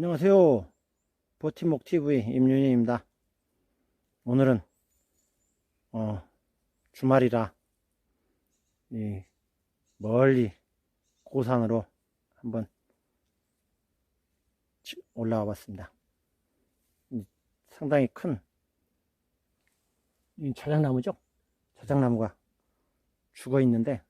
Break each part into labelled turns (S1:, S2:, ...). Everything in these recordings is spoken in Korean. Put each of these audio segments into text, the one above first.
S1: 안녕하세요. 버팀목 TV 임윤희입니다. 오늘은 어, 주말이라 이 멀리 고산으로 한번 치- 올라와 봤습니다. 이 상당히 큰이 자작나무죠? 자작나무가 죽어 있는데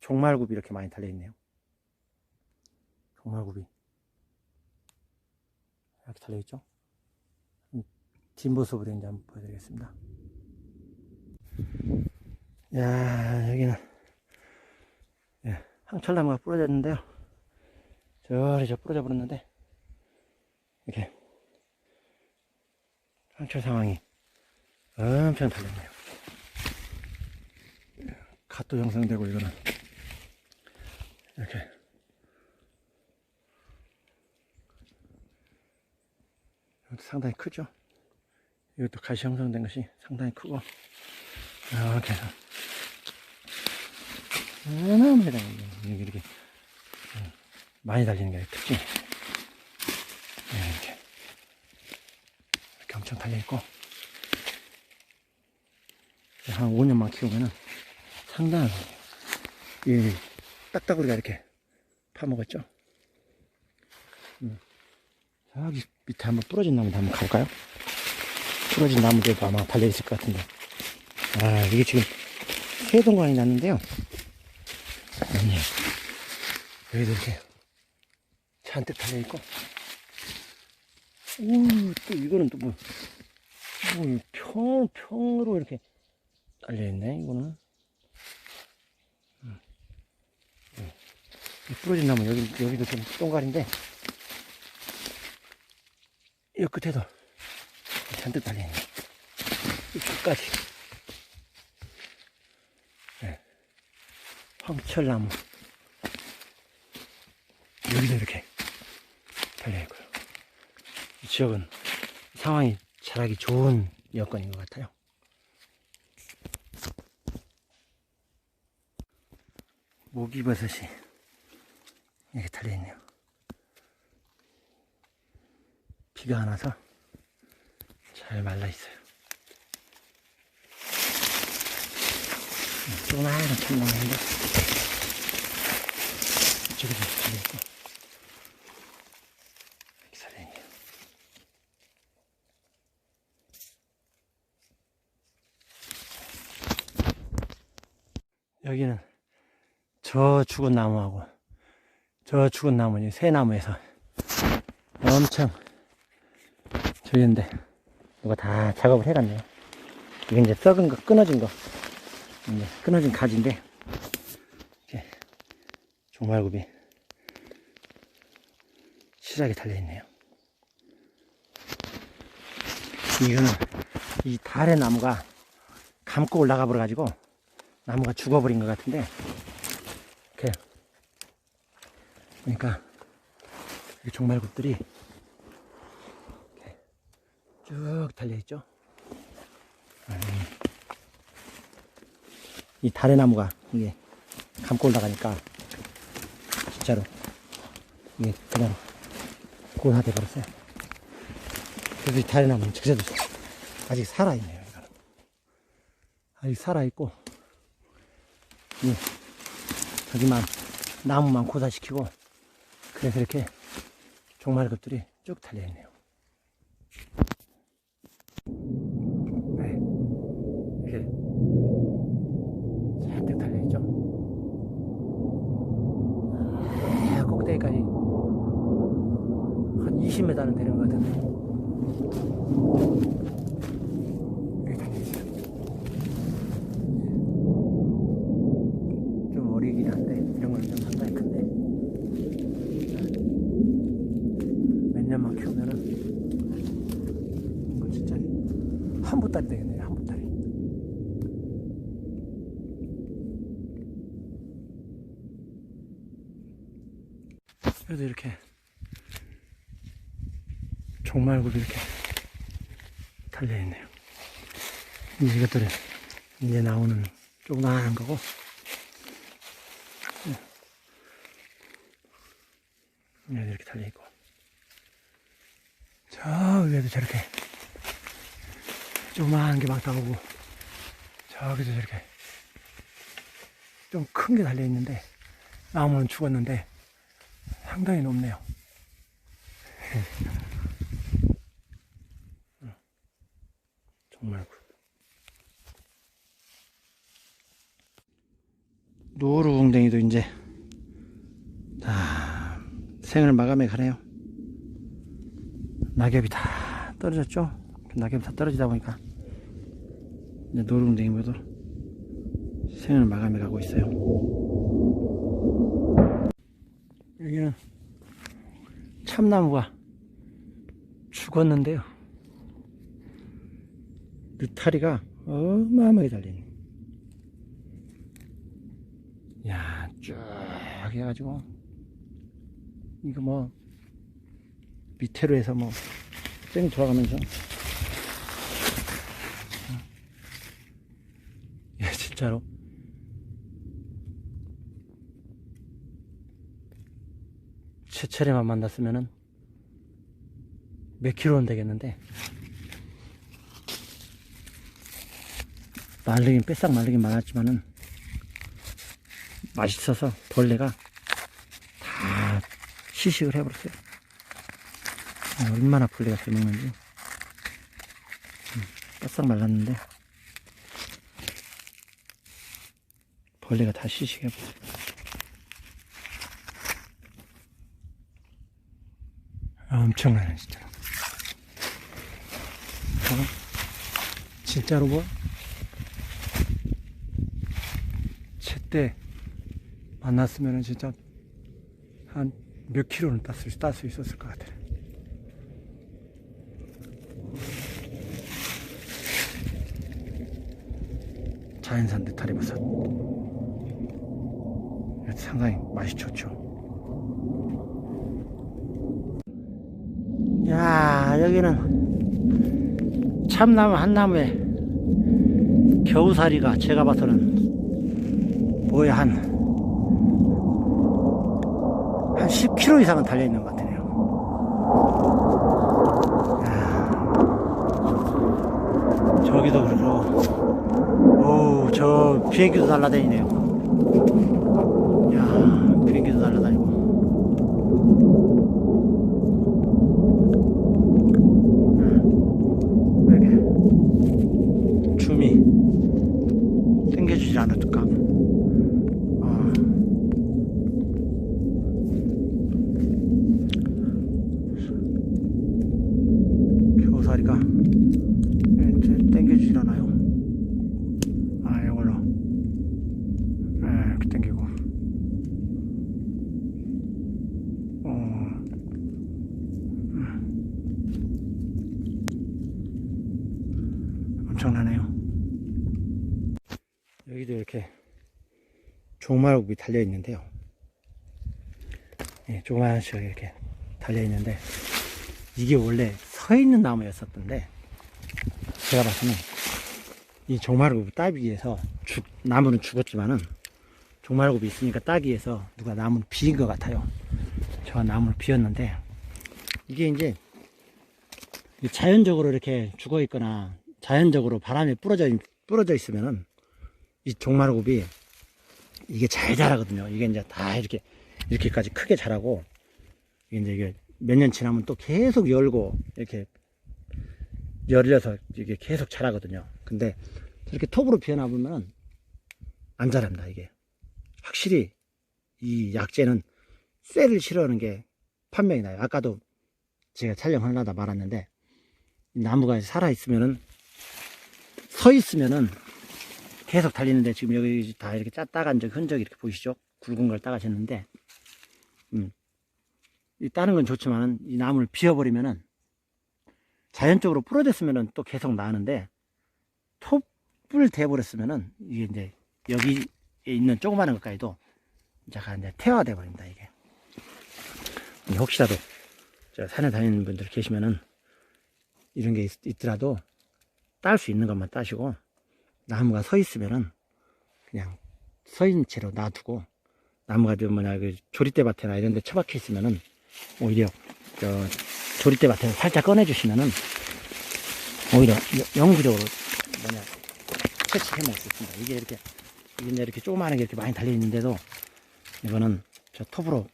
S1: 종말굽이 이렇게 많이 달려 있네요. 종말굽이 이렇게 달려있죠? 음, 뒷모습으로 이제 한번 보여드리겠습니다. 야 여기는 예, 황철나무가 부러졌는데요. 저리 저 부러져 버렸는데 이렇게 황철 상황이 엄청 달렸네요. 갓도 형성되고 이거는 이렇게 이것도 상당히 크죠? 이것도 가시 형성된 것이 상당히 크고, 이렇게 해서, 어마어마하다, 이렇게, 음, 많이 달리는 게 특징. 네, 이렇게, 이렇게 엄청 달려있고, 한 5년만 키우면은 상당한, 이 딱따구리가 이렇게 파먹었죠? 음. 저기 밑에 한번 부러진 나무도 한번 가볼까요? 부러진 나무들도 아마 달려있을 것 같은데. 아, 이게 지금 해동관이 났는데요. 아니, 여기도 이렇게 잔뜩 달려있고. 우, 또 이거는 또 뭐, 뭐 평, 평으로 이렇게 달려있네, 이거는. 음. 음. 이 부러진 나무, 여기, 여기도 좀 똥갈인데. 이 끝에도 잔뜩 달려있네. 이쪽까지. 네. 황철나무. 여기도 이렇게 달려있고요. 이 지역은 상황이 자라기 좋은 여건인 것 같아요. 모기버섯이 이렇게 달려있네요. 비가 안 와서 잘 말라 있어요. 조그마한 참나무인데 이쪽에도 달려 있고 살아있네요. 여기는 저 죽은 나무하고 저 죽은 나무니 새 나무에서 엄청 저기인데 이거 다 작업을 해갔네요. 이게 이제 썩은 거 끊어진 거 이제 끊어진 가지인데 이렇게 종말굽이 시작에 달려 있네요. 이거는 이 달의 나무가 감고 올라가 버려 가지고 나무가 죽어버린 것 같은데 이렇게 그러니까 이 종말굽들이 쭉 달려있죠. 음. 이 다래 나무가 이게 감고 올라가니까 진짜로 이게 그냥 고사돼 버렸어요. 그래서 이 다래 나무는 적셔도 아직 살아있네요. 이거는. 아직 살아있고 이 저기만 나무만 고사시키고 그래서 이렇게 종말 급들이 쭉 달려있네요. 네. 이렇게 잔뜩 달려있죠. 아, 꼭대기까지 한 20m는 되는 것 같은데. 여기 달려있어요. 좀 어리긴 한데, 이런 건 좀 상당히 큰데. 몇 년만 키우면은, 이거 진짜 한 보따리 되겠네요, 한 보따리. 그래도 이렇게 종말굽이 이렇게 달려있네요. 이제 이것들은 이제 나오는 조그마한 거고, 네. 이렇게 달려있고. 저기도 저렇게 조그마한 게 막 나오고 저기도 저렇게 좀 큰 게 달려 있는데 나무는 죽었는데 상당히 높네요. 정말 노루궁뎅이도 이제 다 생을 마감해 가네요. 낙엽이 다 떨어졌죠? 낙엽이 다 떨어지다 보니까 이제 노루궁뎅이도 생을 마감해 가고 있어요. 여기는 참나무가 죽었는데요. 느타리가 어마어마하게 달리네. 야, 쭉 해가지고, 이거 뭐, 밑으로 해서 뭐, 쌩 돌아가면서. 예, 진짜로. 최철에만 만났으면은 몇 킬로는 되겠는데, 말르긴 뺏싹 말르긴 많았지만은 맛있어서 벌레가 다 시식을 해버렸어요. 얼마나 벌레가 잘 먹는지. 음, 뺏싹 말랐는데 벌레가 다 시식해버렸어요. 엄청나네 진짜. 어? 진짜로 뭐? 제때 만났으면 진짜 한 몇 킬로는 땄을, 딸수 있었을 것 같아. 자연산 느타리버섯. 상당히 맛이 좋죠. 야, 여기는 참나무 한 나무에 겨우살이가 제가 봐서는 뭐야 한, 한 10km 이상은 달려있는 것 같네요. 야, 저기도 그러고, 오, 저 비행기도 날아다니네요. 야, 비행기도 날아다니고. 왜 이렇게 줌이 당겨주질 않을까? 어. 겨우살이가 당겨주질 않아요. 아, 이걸로. 아, 이렇게 당기고. 어. 엄청나네요. 여기도 이렇게 종말굽이 달려 있는데요. 예, 조그만씩 이렇게 달려 있는데 이게 원래 서 있는 나무였었던데 제가 봐서는 이 종말굽 따기 위해서 죽, 나무는 죽었지만은 종말굽이 있으니까 따기 위해서 누가 나무를 비인 것 같아요. 저 나무를 비웠는데 이게 이제 자연적으로 이렇게 죽어 있거나 자연적으로 바람에 부러져, 있- 부러져 있으면은 이 종말굽이 이게 잘 자라거든요. 이게 이제 다 이렇게, 이렇게까지 크게 자라고, 이제 이게 몇 년 지나면 또 계속 열고, 이렇게 열려서 이게 계속 자라거든요. 근데 저렇게 톱으로 비워놔보면은 안 자랍니다, 이게. 확실히 이 약재는 쇠를 싫어하는 게 판명이 나요. 아까도 제가 촬영하려다 말았는데, 이 나무가 살아 있으면은 서 있으면은 계속 달리는데 지금 여기 다 이렇게 짜 따간 적 흔적이 이렇게 보이시죠? 굵은 걸 따가셨는데 음. 이 따는 건 좋지만은 이 나무를 비워버리면은 자연적으로 부러졌으면은 또 계속 나는데 톱을 대버렸으면은 이게 이제 여기에 있는 조그마한 것까지도 이제 이제 태화돼 버립니다 이게 혹시라도 저 산에 다니는 분들 계시면은 이런 게 있, 더라도 딸 수 있는 것만 따시고 나무가 서 있으면은 그냥 서 있는 채로 놔두고 나무가 좀 뭐냐 그 조리대 밭이나 이런 데 처박혀 있으면은 오히려 저 조리대 밭에서 살짝 꺼내 주시면은 오히려 여- 영구적으로 뭐냐 채취해 먹을 수 있습니다. 이게 이렇게 이게 이렇게 조그마한 게 이렇게 많이 달려 있는데도 이거는 저 톱으로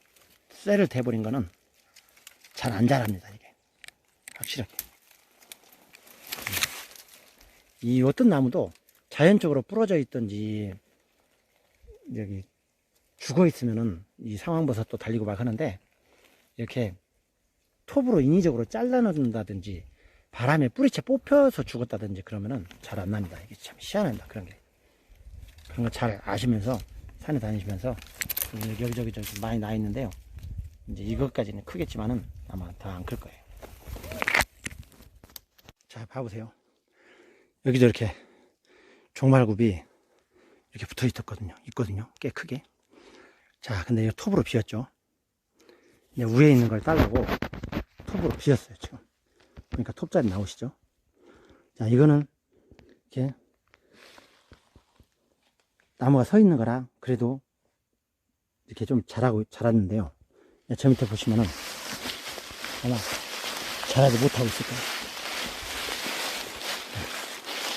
S1: 쇠를 대버린 거는 잘 안 자랍니다. 이게 확실하게 이 어떤 나무도 자연적으로 부러져 있든지 여기 죽어 있으면은 이 상황버섯도 달리고 막 하는데 이렇게 톱으로 인위적으로 잘라놓는다든지 바람에 뿌리채 뽑혀서 죽었다든지 그러면은 잘 안 납니다. 이게 참 희한합니다. 그런 게. 그런 거 잘 아시면서 산에 다니시면서 여기 여기저기 저기 많이 나 있는데요. 이제 이것까지는 크겠지만은 아마 다 안 클 거예요. 자, 봐보세요. 여기도 이렇게 종말굽이 이렇게 붙어 있었거든요. 있거든요. 꽤 크게. 자, 근데 이 톱으로 비었죠. 이제 위에 있는 걸 따려고 톱으로 비었어요, 지금. 그러니까 톱자리 나오시죠? 자, 이거는 이렇게 나무가 서 있는 거라 그래도 이렇게 좀 자라고, 자랐는데요. 저 밑에 보시면은 아마 자라지 못하고 있을 거예요.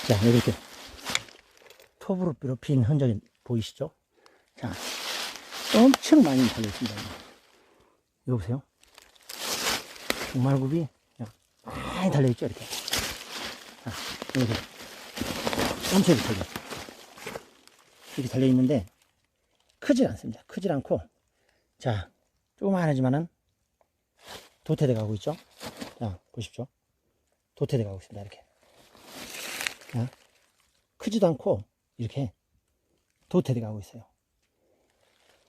S1: 자, 이렇게 톱으로 빈 흔적이 보이시죠? 자, 엄청 많이 달려있습니다. 이거 보세요. 종말굽이 많이 달려있죠, 이렇게. 자, 이렇게. 엄청 이렇게 달려 이렇게 달려있는데, 크질 않습니다. 크질 않고, 자, 조그만하지만은, 도태돼 가고 있죠? 자, 보십시오. 도태돼 가고 있습니다, 이렇게. 자, 크지도 않고, 이렇게, 도태돼 가고 있어요.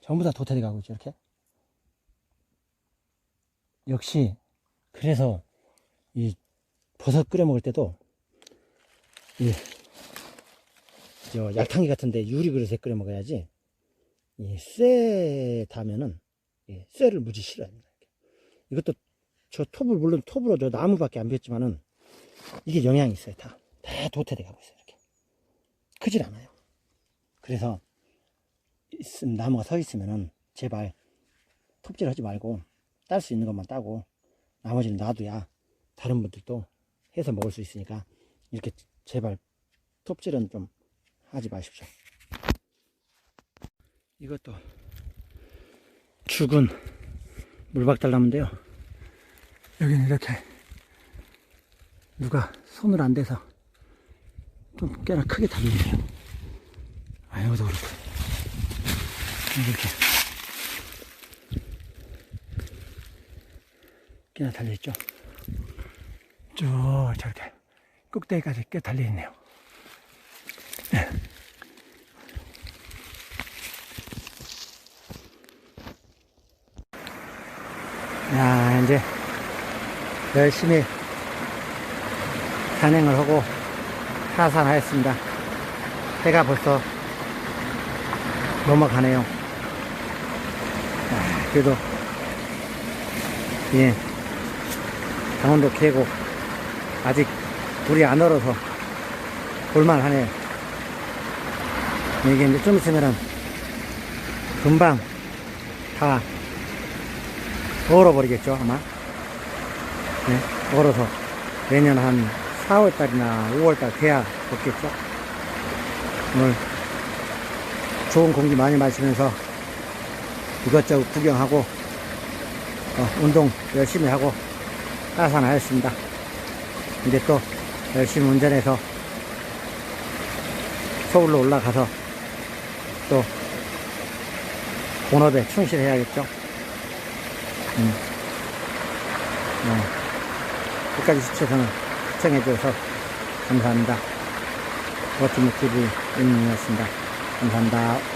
S1: 전부 다 도태돼 가고 있죠, 이렇게. 역시, 그래서, 이, 버섯 끓여 먹을 때도, 이, 저, 약탕기 같은데 유리 그릇에 끓여 먹어야지, 이, 쇠 다면은, 이, 쇠를 무지 싫어합니다. 이것도, 저 톱을, 물론 톱으로 저 나무밖에 안 비었지만은, 이게 영향이 있어요, 다. 다 도태돼 가고 있어요. 크질 않아요. 그래서, 나무가 서 있으면은, 제발, 톱질 하지 말고, 딸 수 있는 것만 따고, 나머지는 놔둬야, 다른 분들도 해서 먹을 수 있으니까, 이렇게, 제발, 톱질은 좀 하지 마십시오. 이것도, 죽은 물박달나무인데요. 여기는 이렇게, 누가 손을 안 대서, 좀 꽤나 크게 달리네요. 아, 여기도 그렇고. 이렇게 꽤나 달려있죠 쭉 저렇게 꼭대기까지 꽤 달려있네요 네. 야 이제 열심히 산행을 하고 하산하였습니다. 해가 벌써 넘어가네요. 아, 그래도 예. 강원도 계곡 아직 물이 안 얼어서 볼만하네요 이게 이제 좀 있으면은 금방 다 얼어버리겠죠 아마. 네, 얼어서 내년 한 4월달이나 5월달 돼야 먹겠죠 오늘 좋은 공기 많이 마시면서 이것저것 구경하고 어, 운동 열심히 하고 하산하였습니다. 이제 또 열심히 운전해서 서울로 올라가서 또 본업에 충실해야겠죠. 음. 어, 끝까지 시청해서 시청해주셔서 감사합니다. 버티무 TV 임민이었습니다. 감사합니다.